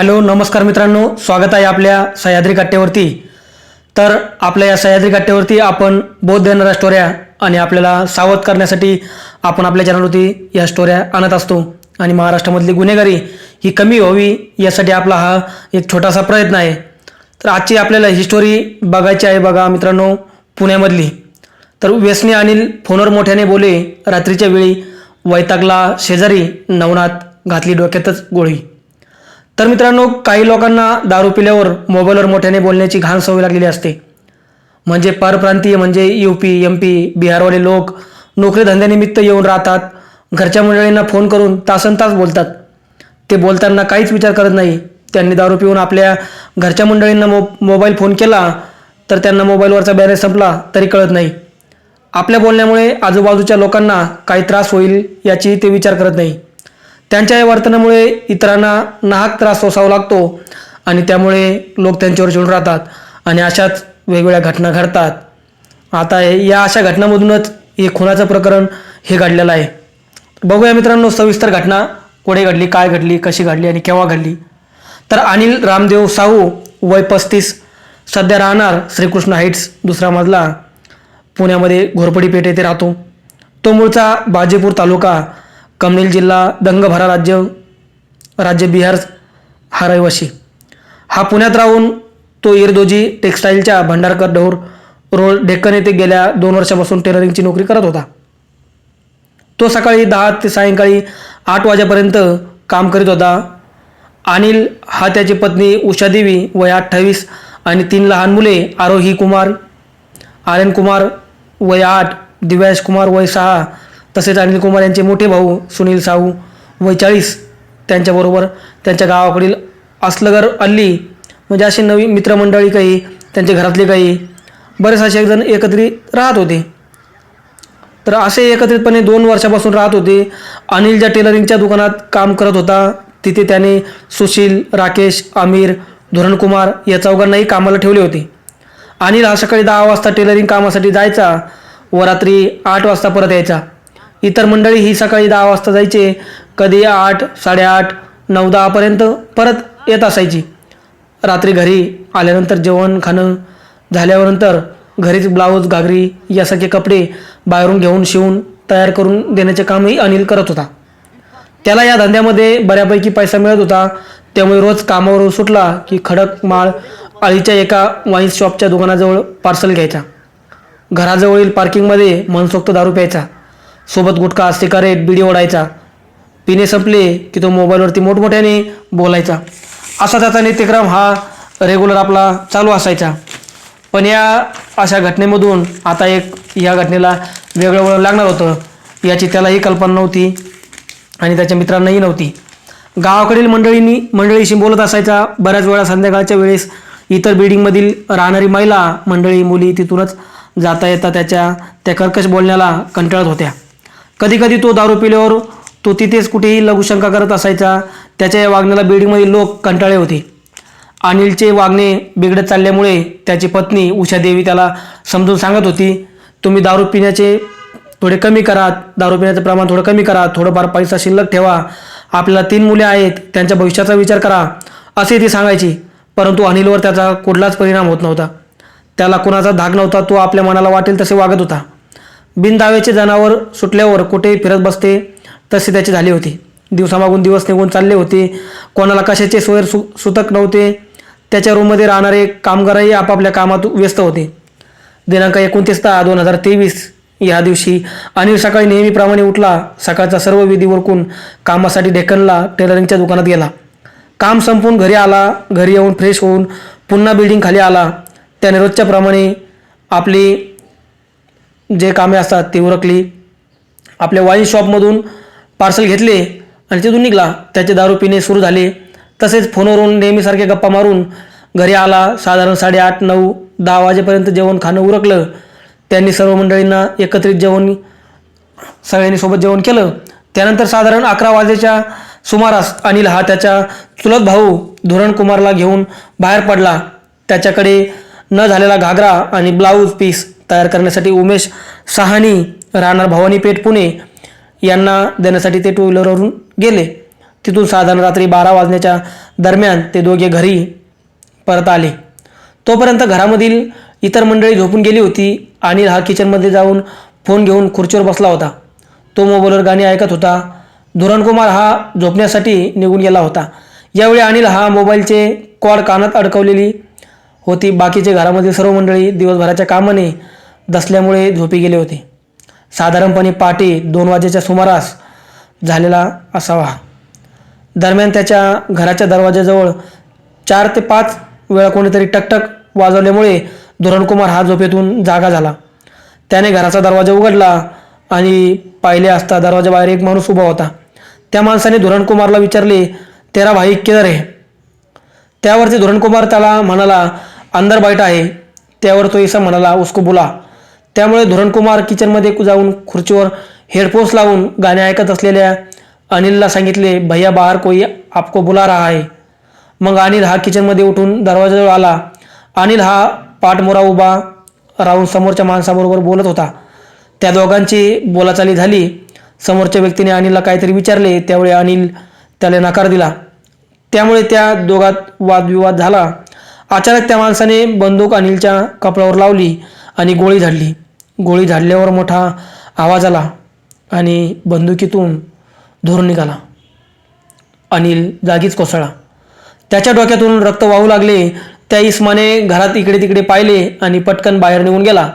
Hello नमस्कार मित्रांनो. स्वागत आहे आपल्या सह्याद्री काट्यावरती तर आपल्या या सह्याद्री काट्यावरती आपण बौद्ध देणाऱ्या स्टोऱ्या आणि आपल्याला सावध करण्यासाठी आपण आपल्या चॅनलवरती या स्टोऱ्या आणत असतो. आणि महाराष्ट्रामधली गुन्हेगारी ही कमी व्हावी यासाठी आपला हा एक छोटासा प्रयत्न आहे. तर आजची आपल्याला ही स्टोरी बघायची आहे बघा मित्रांनो पुण्यामधली. तर व्यसनी अनिल फोनवर मोठ्याने बोले रात्रीच्या वेळी वैतागला शेजारी नवनाथ घातली डोक्यातच गोळी. तर मित्रांनो काही लोकांना दारू पिल्यावर मोबाईलवर मोठ्याने बोलण्याची घाण सवय लागलेली असते. म्हणजे परप्रांतीय म्हणजे यू पी एम पी बिहारवाले लोक नोकरी धंद्यानिमित्त येऊन राहतात घरच्या मंडळींना फोन करून तासन तास बोलतात. ते बोलताना काहीच विचार करत नाही. त्यांनी दारू पिऊन आपल्या घरच्या मंडळींना मो मोबाईल फोन केला तर त्यांना मोबाईलवरचा बॅलन्स संपला तरी कळत नाही. आपल्या बोलण्यामुळे आजूबाजूच्या लोकांना काही त्रास होईल याची ते विचार करत नाही. त्यांच्या या वर्तनामुळे इतरांना नाहक त्रास सोसावा लागतो आणि त्यामुळे लोक त्यांच्यावर चिडून राहतात आणि अशाच वेगवेगळ्या घटना घडतात. आता हे- या अशा घटनांमधूनच हे खुनाचं प्रकरण हे घडलेलं आहे. बघूया मित्रांनो सविस्तर घटना कुठे घडली काय घडली कशी घडली आणि केव्हा घडली. तर अनिल रामदेव साहू वय पस्तीस सध्या राहणार श्रीकृष्ण हाईट्स दुसरा मजला. पुण्यामध्ये घोरपडी पेठ येथे राहतो. तो मूळचा बाजीपूर तालुका कमनेल जिल्हा दंगभरा राज्य राज्य बिहार हा रहिवासी. हा पुण्यात राहून तो इरदोजी टेक्स्टाईलच्या भंडारकर डोर रोड डेक्कन येथे गेल्या दोन वर्षापासून टेलरिंगची नोकरी करत होता. तो सकाळी दहा ते सायंकाळी आठ वाजेपर्यंत काम करीत होता. अनिल हा त्याची पत्नी उषादेवी वय अठ्ठावीस आणि तीन लहान मुले आरोही कुमार आर्यन कुमार वय आठ दिव्याश कुमार वय सहा तसेच अनिल कुमार यांचे मोठे भाऊ सुनील साहू वय चाळीस त्यांच्याबरोबर त्यांच्या गावाकडील असलगर अल्ली म्हणजे असे नवी मित्रमंडळी काही त्यांच्या घरातले काही बरेच असे एकजण एकत्रित राहत होते. तर असे एकत्रितपणे दोन वर्षापासून राहत होते. अनिल ज्या टेलरिंगच्या दुकानात काम करत होता तिथे त्याने सुशील राकेश आमिर धोरणकुमार या चौघांनाही कामाला ठेवले होते. अनिल हा सकाळी दहा वाजता टेलरिंग कामासाठी जायचा व रात्री आठ वाजता परत यायचा. इतर मंडळी ही सकाळी दहा वाजता जायचे. कधी आठ साडेआठ नऊ दहापर्यंत परत येत असायची. रात्री घरी आल्यानंतर जेवण खाणं झाल्यानंतर घरीच ब्लाऊज घागरी यासारखे कपडे बाहेरून घेऊन शिवून तयार करून देण्याचे कामही अनिल करत होता. त्याला या धंद्यामध्ये बऱ्यापैकी पैसा मिळत होता. त्यामुळे रोज कामावरून सुटला की खडक माळ आळीच्या एका वाईन शॉपच्या दुकानाजवळ पार्सल घ्यायचा. घराजवळील पार्किंगमध्ये मनसोक्त दारू प्यायचा. सोबत गुटखा सिगारेट बिडी ओढायचा. पिणे संपले की तो मोबाईलवरती मोठमोठ्याने बोलायचा. असा त्याचा नित्यक्रम हा रेग्युलर आपला चालू असायचा. पण या अशा घटनेमधून आता एक या घटनेला वेगळं वळण लागणार होतं. याची त्यालाही कल्पना नव्हती आणि त्याच्या मित्रांनाही नव्हती. गावाकडील मंडळींनी मंडळीशी बोलत असायचा. बऱ्याच वेळा संध्याकाळच्या वेळेस इतर बिल्डिंगमधील राहणारी महिला मंडळी मुली तिथूनच जाता येता त्याच्या त्या कर्कश बोलण्याला कंटाळत होत्या. कधीकधी तो दारू पिल्यावर तो तिथेच कुठेही लघुशंका करत असायचा. त्याच्या या वागण्याला बिल्डिंगमधील लोक कंटाळे होते. अनिलचे वागणे बिघडत चालल्यामुळे त्याची पत्नी उषादेवी त्याला समजून सांगत होती तुम्ही दारू पिण्याचे थोडे कमी करा दारू पिण्याचं प्रमाण थोडं कमी करा थोडंफार पैसा शिल्लक ठेवा. आपल्याला तीन मुले आहेत त्यांच्या भविष्याचा विचार करा असे ती सांगायची. परंतु अनिलवर त्याचा कुठलाच परिणाम होत नव्हता. त्याला कुणाचा धाक नव्हता तो आपल्या मनाला वाटेल तसे वागत होता. बिनदाव्याचे जनावर सुटल्यावर कुठेही फिरत बसते तसे त्याचे झाले होते. दिवसामागून दिवस निघून चालले होते. कोणाला कशाचे सोयर सु सुतक नव्हते. त्याच्या रूममध्ये राहणारे कामगारही आपापल्या कामात व्यस्त होते. दिनांक एकोणतीस दहा दोन हजार तेवीस या दिवशी अनिल सकाळी नेहमीप्रमाणे उठला सकाळचा सर्व विधी ओळखून कामासाठी डेक्कनला टेलरिंगच्या दुकानात गेला. काम संपून घरी आला घरी येऊन फ्रेश होऊन पुन्हा बिल्डिंग खाली आला. त्याने रोजच्याप्रमाणे आपली जे कामे असतात ती उरकली. आपल्या वाईन शॉपमधून पार्सल घेतले आणि तिथून निघाला. त्याचे दारू पिणे सुरू झाले. तसेच फोनवरून नेहमीसारखे गप्पा मारून घरी आला. साधारण साडेआठ नऊ दहा वाजेपर्यंत जेवण खाणं उरकलं. त्यांनी सर्व मंडळींना एकत्रित जेवण सगळ्यांनी सोबत जेवण केलं. त्यानंतर साधारण अकरा वाजेच्या सुमारास अनिल हा त्याच्या चुलत भाऊ धुरणकुमारला घेऊन बाहेर पडला. त्याच्याकडे न झालेला घागरा आणि ब्लाऊज पीस तयार करण्यासाठी उमेश सहानी राहणार भवानी पेठ पुणे यांना देण्यासाठी ते टू व्हीलरवरून गेले. तिथून साधारण रात्री बारा वाजण्याच्या दरम्यान ते दोघे घरी परत आले. तोपर्यंत घरामधील इतर मंडळी झोपून गेली होती अनिल हा किचनमध्ये जाऊन फोन घेऊन खुर्चीवर बसला होता. तो मोबाईलवर गाणी ऐकत होता. धुरणकुमार हा झोपण्यासाठी निघून गेला होता. यावेळी अनिल हा मोबाईलचे कॉड कानात अडकवलेली होती. बाकीचे घरामधील सर्व मंडळी दिवसभराच्या कामाने दसल्यामुळे झोपी गेले होते. साधारणपणे पहाटे दोन वाजेच्या सुमारास झालेला असावा. दरम्यान त्याच्या घराच्या दरवाजाजवळ चार ते पाच वेळा कोणीतरी टकटक वाजवल्यामुळे धुरणकुमार हा झोपेतून जागा झाला. त्याने घराचा दरवाजा उघडला आणि पाहिले असता दरवाजाबाहेर एक माणूस उभा होता. त्या माणसाने धुरणकुमारला विचारले तेरा भाई किधर आहे? त्यावरती धुरणकुमार त्याला म्हणाला अंदर बैठा आहे. त्यावर तो इसा म्हणाला उसको बोला. त्यामुळे धुरणकुमार किचनमध्ये जाऊन खुर्चीवर हेडफोन्स लावून गाणे ऐकत असलेल्या अनिलला सांगितले भैया बाहेर कोई आपको बुला रहा आहे मग अनिल हा किचनमध्ये उठून दरवाजाजवळ आला. अनिल हा पाठमोरा उभा राहून समोरच्या माणसाबरोबर बोलत होता. त्या दोघांची बोलाचाली झाली. समोरच्या व्यक्तीने अनिलला काहीतरी विचारले. त्यावेळी अनिल त्याला नकार दिला. त्यामुळे त्या दोघात वादविवाद झाला. अचानक त्या माणसाने बंदूक अनिलच्या कपड्यावर लावली. आणि गोळी झाडली. गोळी झाडल्यावर मोठा आवाज आला आणि बंदुकीतून धूर निघाला. अनिल जागीच कोसळला. त्याच्या डोक्यातून रक्त वाहू लागले. त्या इस्माने घरात इकडे तिकडे पाहिले आणि पटकन बाहेर निघून गेला.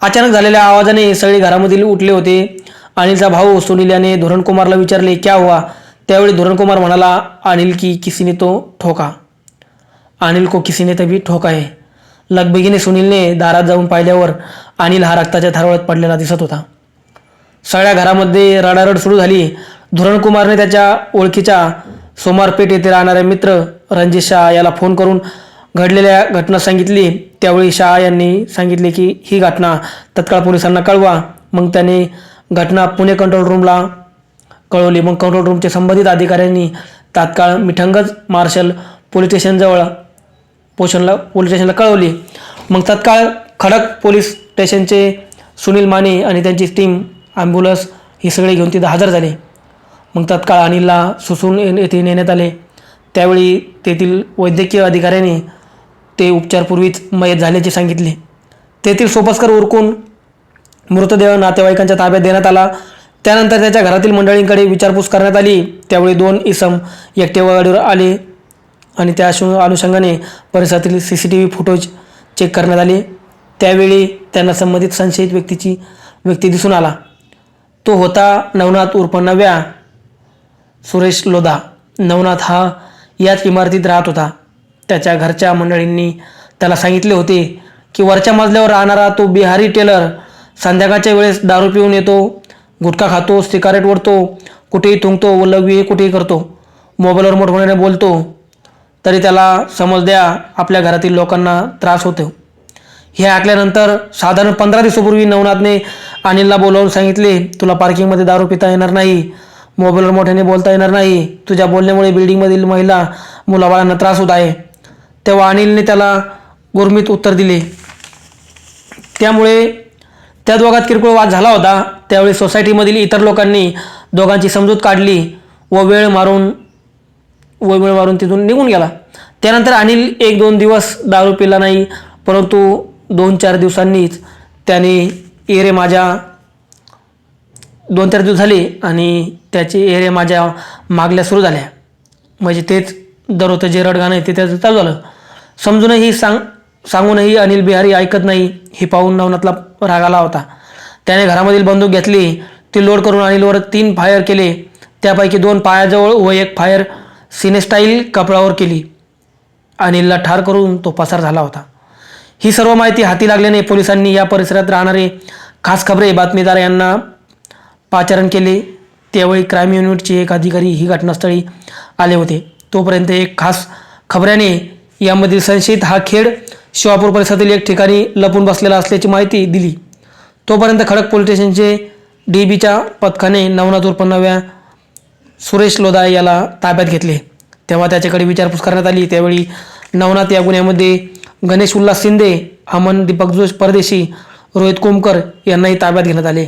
अचानक झालेल्या आवाजाने सगळे घरामधील उठले होते. अनिलचा भाऊ सुनील याने धोरणकुमारला विचारले क्या हुआ? त्यावेळी धोरणकुमार म्हणाला अनिल की किसीने तो ठोका. अनिल को किसीने तभी ठोका है। लगबगीने सुनीलने दारात जाऊन पाहिल्यावर अनिल हा रक्ताच्या थारोळ्यात पडलेला दिसत होता. सगळ्या घरामध्ये रडारड सुरू झाली. धुरणकुमारने त्याच्या ओळखीच्या सोमारपेठ येथे राहणारे मित्र रणजित शहा याला फोन करून घडलेल्या घटना सांगितली. त्यावेळी शहा यांनी सांगितले की ही घटना तत्काळ पोलिसांना कळवा. मग त्याने घटना पुणे कंट्रोल रूमला कळवली. मग कंट्रोल रूमचे संबंधित अधिकाऱ्यांनी तात्काळ मिठंगज मार्शल पोलीस स्टेशनजवळ पोषणला पोलीस स्टेशनला कळवली. मग तत्काळ खडक पोलीस स्टेशनचे सुनील माने आणि त्यांची टीम ॲम्ब्युलन्स ही सगळे घेऊन तिथं हजर झाले. मग तत्काळ अनिलला सुसून येथे नेण्यात आले. त्यावेळी तेथील वैद्यकीय अधिकाऱ्याने ते उपचारपूर्वीच मयत झाल्याचे सांगितले. तेथील सोपस्कर उरकून मृतदेह नातेवाईकांच्या ताब्यात देण्यात आला. त्यानंतर त्याच्या घरातील मंडळींकडे विचारपूस करण्यात आली. त्यावेळी दोन इसम एकटेवाडीवर आले. आणि त्या अनुषंगाने परिसरातील C C T V photos check करण्यात आले. त्यावेळी त्यांना संबंधित संशयित व्यक्तीची व्यक्ती दिसून आला. तो होता नवनाथ उर्फ नव्या सुरेश लोधा नवनाथ हा याच इमारतीत राहत होता. त्याच्या घरच्या मंडळींनी त्याला सांगितले होते की वरच्या मजल्यावर राहणारा तो बिहारी टेलर संध्याकाळच्या वेळेस दारू पिऊन येतो गुटखा खातो सिगारेट ओढतो कुठेही थुंकतो व लघवी कुठेही करतो. मोबाईलवर मोठमोठ्याने बोलतो. तरी त्याला समज द्या आपल्या घरातील लोकांना त्रास होतो. हे ऐकल्यानंतर साधारण पंधरा दिवसापूर्वी नवनाथने अनिलला बोलावून सांगितले तुला पार्किंगमध्ये दारू पिता येणार नाही मोबाईलवर मोठ्याने बोलता येणार नाही तुझ्या बोलण्यामुळे बिल्डिंगमधील महिला मुलाबाळांना त्रास होत आहे. तेव्हा अनिलने त्याला गुरमीत उत्तर दिले. त्यामुळे त्या दोघात किरकोळ वाद झाला होता. त्यावेळी सोसायटीमधील इतर लोकांनी दोघांची समजूत काढली व वेळ मारून वळवळ मारून तिथून निघून गेला. त्यानंतर अनिल एक दोन दिवस दारू पिला नाही परंतु दोन चार दिवसांनीच त्याने एरे माझ्या दोन चार दिवस झाले आणि त्याचे एरे माझ्या मागल्या सुरू झाल्या. म्हणजे तेच दररोजचं जे रडगाणं आहे ते त्याचं चालू झालं. समजूनही सांग सांगूनही अनिल बिहारी ऐकत नाही हे पाहून नवनाथला राग आला होता. त्याने घरामधील बंदूक घेतली ती लोड करून अनिलवर तीन फायर केले. त्यापैकी दोन पायाजवळ व एक फायर सिनेस्टाईल कपडावर केली. अनिलला ठार करून तो पसार झाला होता. ही सर्व माहिती हाती लागल्याने पोलिसांनी या परिसरात राहणारे खास खबरे बातमीदार यांना पाचारण केले. त्यावेळी क्राईम युनिटचे एक अधिकारी ही घटनास्थळी आले होते. तोपर्यंत एक खास खबऱ्याने यामधील संशयित हा खेड शिवापूर परिसरातील एक ठिकाणी लपून बसलेला असल्याची माहिती दिली. तोपर्यंत खडक पोलीस स्टेशनचे डी बीच्या पथकाने नवनाथ उर्फ नव्या सुरेश लोधा याला ताब्यात घेतले. तेव्हा त्याच्याकडे विचारपूस करण्यात आली. त्यावेळी नवनाथ या गुन्ह्यामध्ये गणेश उल्हास शिंदे अमन दीपक जोश परदेशी रोहित कोमकर यांनाही ताब्यात घेण्यात आले.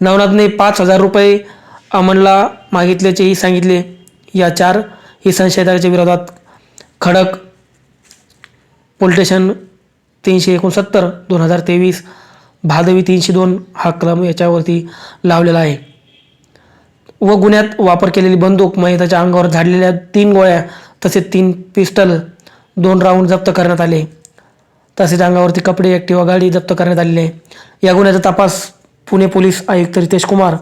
नवनाथने पाच हजार रुपये अमनला मागितल्याचेही सांगितले. या चार ही संशयिताच्या विरोधात खडक पोलीस स्टेशन तीनशे एकोणसत्तर दोन हजार तेवीस भादवी तीनशे दोन हा क्रम याच्यावरती लावलेला आहे. व गुन्ह्यात वापर केलेली बंदूक मयताच्या अंगावर झाडलेल्या तीन गोळ्या तसेच तीन पिस्टल दोन राऊंड जप्त करण्यात आले. तसेच अंगावरती कपडे ॲक्टिवा गाडी जप्त करण्यात आलेली आहे. या गुन्ह्याचा तपास पुणे पोलीस आयुक्त रितेश कुमार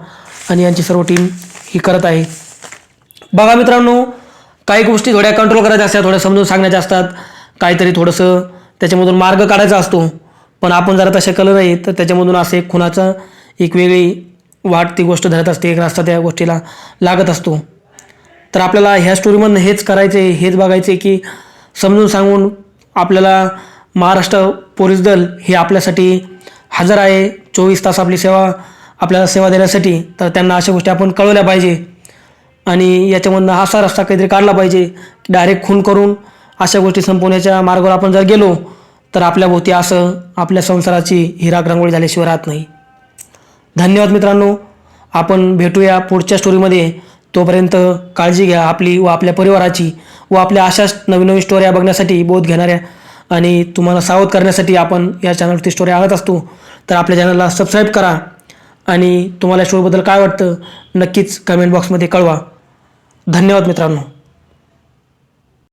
आणि यांची सर्व टीम ही करत आहे. बघा मित्रांनो काही गोष्टी थोड्या कंट्रोल करायच्या असतात थोड्या समजून सांगण्याच्या असतात. काहीतरी थोडंसं त्याच्यामधून मार्ग काढायचा असतो. पण आपण जरा तसे कलर नाही तर त्याच्यामधून असं एक खुनाचा एक वेगळी वाट ती गोष्ट धरत असते एक रस्ता त्या गोष्टीला लागत असतो. तर आपल्याला ह्या स्टोरीमधनं हेच करायचं आहे हेच बघायचं आहे की समजून सांगून आपल्याला महाराष्ट्र पोलीस दल हे आपल्यासाठी हजर आहे. चोवीस तास आपली सेवा आपल्याला सेवा देण्यासाठी. तर त्यांना अशा गोष्टी आपण कळवल्या पाहिजे. आणि याच्यामधनं असा रस्ता काहीतरी काढला पाहिजे की डायरेक्ट खून करून अशा गोष्टी संपवण्याच्या मार्गावर आपण जर गेलो तर आपल्याभोवती असं आपल्या संसाराची हिराक रांगोळी झाल्याशिवाय राहत नाही. धन्यवाद मित्रांनो. आपण भेटूया पुढच्या स्टोरीमध्ये तोपर्यंत काळजी घ्या आपली व आपल्या परिवाराची व आपल्या अशाच नवीन नवीन स्टोऱ्या बघण्यासाठी बोध घेणाऱ्या आणि तुम्हाला सावध करण्यासाठी आपण या चॅनलवरती स्टोरी आणत असतो. तर आपल्या चॅनलला सबस्क्राईब करा आणि तुम्हाला स्टोरीबद्दल काय वाटतं नक्कीच कमेंट बॉक्समध्ये कळवा. धन्यवाद मित्रांनो.